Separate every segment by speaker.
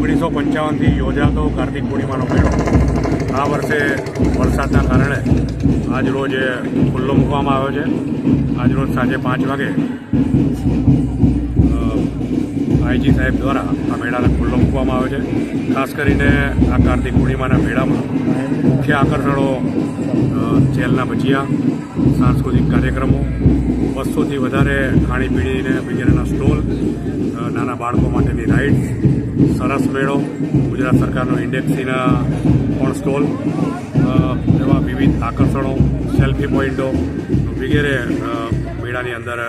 Speaker 1: ઓગણીસો પંચાવનથી યોજાતો કાર્તિક પૂર્ણિમાનો મેળો. આ વર્ષે વરસાદના કારણે આજરોજ ખુલ્લો મૂકવામાં આવ્યો છે. આજરોજ સાંજે પાંચ વાગે આઈજી સાહેબ દ્વારા આ મેળાને ખુલ્લો મૂકવામાં આવે છે. ખાસ કરીને આ કાર્તિક પૂર્ણિમાના મેળામાં
Speaker 2: મુખ્ય
Speaker 1: આકર્ષણો જેલના ભજીયા, સાંસ્કૃતિક કાર્યક્રમો, બસોથી વધારે ખાણીપીણીને વગેરેના સ્ટોલ નાના બાળકો માટેની રાઇડ્સ, સરસ મેળો, ગુજરાત સરકારનો ઇન્ડેક્સીના પણ સ્ટોલ એવા વિવિધ આકર્ષણો, સેલ્ફી પોઈન્ટો વગેરે મેળાની અંદર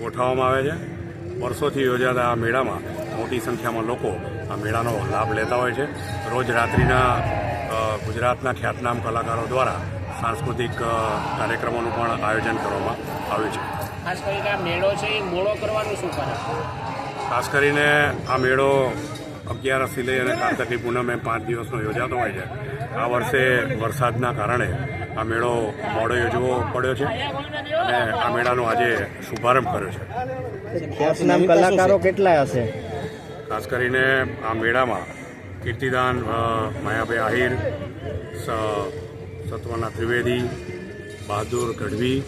Speaker 1: ગોઠવવામાં આવે છે. વર્ષોથી યોજાતા આ મેળામાં મોટી સંખ્યામાં લોકો આ મેળાનો લાભ લેતા હોય છે. રોજ રાત્રિના ગુજરાતના ખ્યાતનામ કલાકારો દ્વારા સાંસ્કૃતિક કાર્યક્રમોનું પણ આયોજન કરવામાં આવ્યું છે.
Speaker 3: ખાસ કરીને આ મેળો છે એ મોડો કરવાનું શું કારણ
Speaker 1: ખાસ કરીને આ મેળો અગિયારસથી લઈ અને કાર્તકની પૂનમ એમ પાંચ દિવસનો યોજાતો હોય છે. આ વર્ષે વરસાદના કારણે આ મેળો મોડો યોજવો પડ્યો છે અને આ મેળાનો આજે શુભારંભ કર્યો છે.
Speaker 2: કલાકારો કેટલા હશે?
Speaker 1: ખાસ કરીને આ મેળામાં કીર્તિદાન માયાભાઈ આહિર સત્વના ત્રિવેદી બહાદુર ગઢવી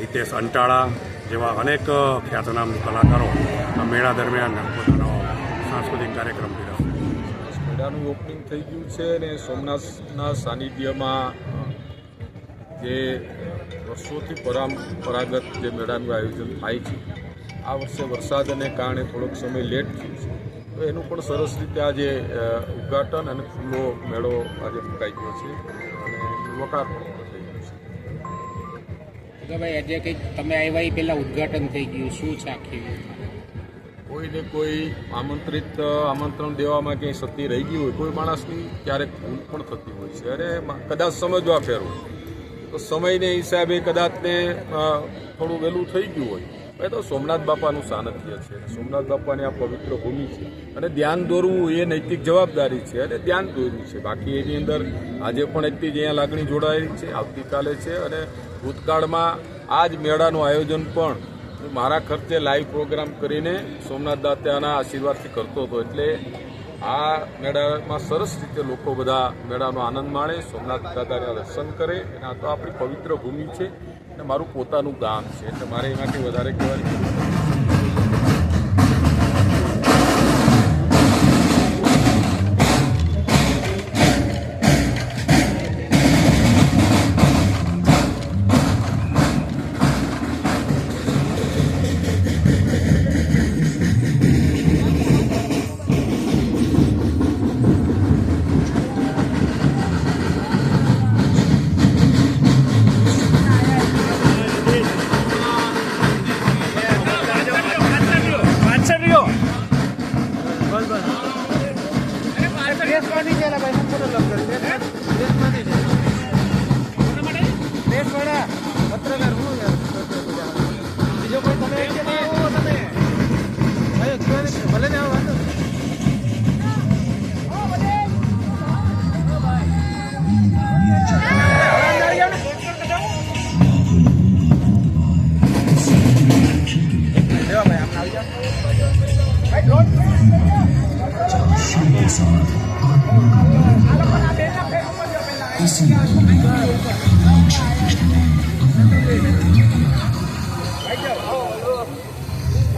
Speaker 1: હિતેશ અંટાળા જેવા અનેક ખ્યાતનામ કલાકારો આ મેળા દરમિયાન પોતાનો સાંસ્કૃતિક કાર્યક્રમ પીરસશે
Speaker 4: મેળાનું ઓપનિંગ થઈ ગયું છે અને સોમનાથના સાનિધ્યમાં જે વર્ષોથી પરંપરાગત જે મેળાનું આયોજન થાય છે, આ વર્ષે વરસાદને કારણે થોડોક સમય લેટ થયું છે. તો એનું પણ સરસ રીતે આજે ઉદઘાટન અને ખુલ્લો મેળો આજે મુકાઈ ગયો છે અને
Speaker 3: છે. ભાઈ આજે કંઈક તમે આવ્યા એ પહેલાં ઉદ્ઘાટન થઈ ગયું. શું છે આખી?
Speaker 4: કોઈને કોઈ આમંત્રિત આમંત્રણ દેવામાં ક્યાંય સતી રહી ગઈ હોય, કોઈ માણસની ક્યારેક ભૂલ પણ થતી હોય છે. અને કદાચ સમજવા ફેરવું તો સમયને હિસાબે કદાચ તે થોડું વહેલું થઈ ગયું હોય. એ તો સોમનાથ બાપાનું સાનિધ્ય છે. સોમનાથ બાપાની આ પવિત્ર ભૂમિ છે. અને ધ્યાન દોરવું એ નૈતિક જવાબદારી છે. અને ધ્યાન દોર્યું છે. બાકી એની અંદર આજે પણ એટલી જ અહીંયા લાગણી જોડાયેલી છે. આવતીકાલે છે. અને ભૂતકાળમાં આ જ મેળાનું આયોજન પણ મારા ખર્ચે લાઈવ પ્રોગ્રામ કરીને સોમનાથ દાત્યાના આશીર્વાદથી કરતો હતો એટલે આ મેળામાં સરસ રીતે લોકો બધા મેળાનો આનંદ માણે, સોમનાથ દાદાના દર્શન કરે અને આ તો આપણી પવિત્ર ભૂમિ છે અને મારું પોતાનું ગામ છે એટલે મારે એમાંથી વધારે કહેવાની જરૂર.
Speaker 3: દેશમાંથી છે ભાઈ સંપૂર્ણ લખતર છે દેશમાંથી છે દેશવાળા પત્રકાર હું બીજો કોઈ તમે તમે
Speaker 5: ભાઈ ભલે ને આવો વાંધો ભાઈ ડ્રોન ભાઈ drone Easy.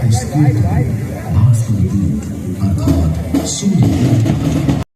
Speaker 5: I still ask for you, God, soon.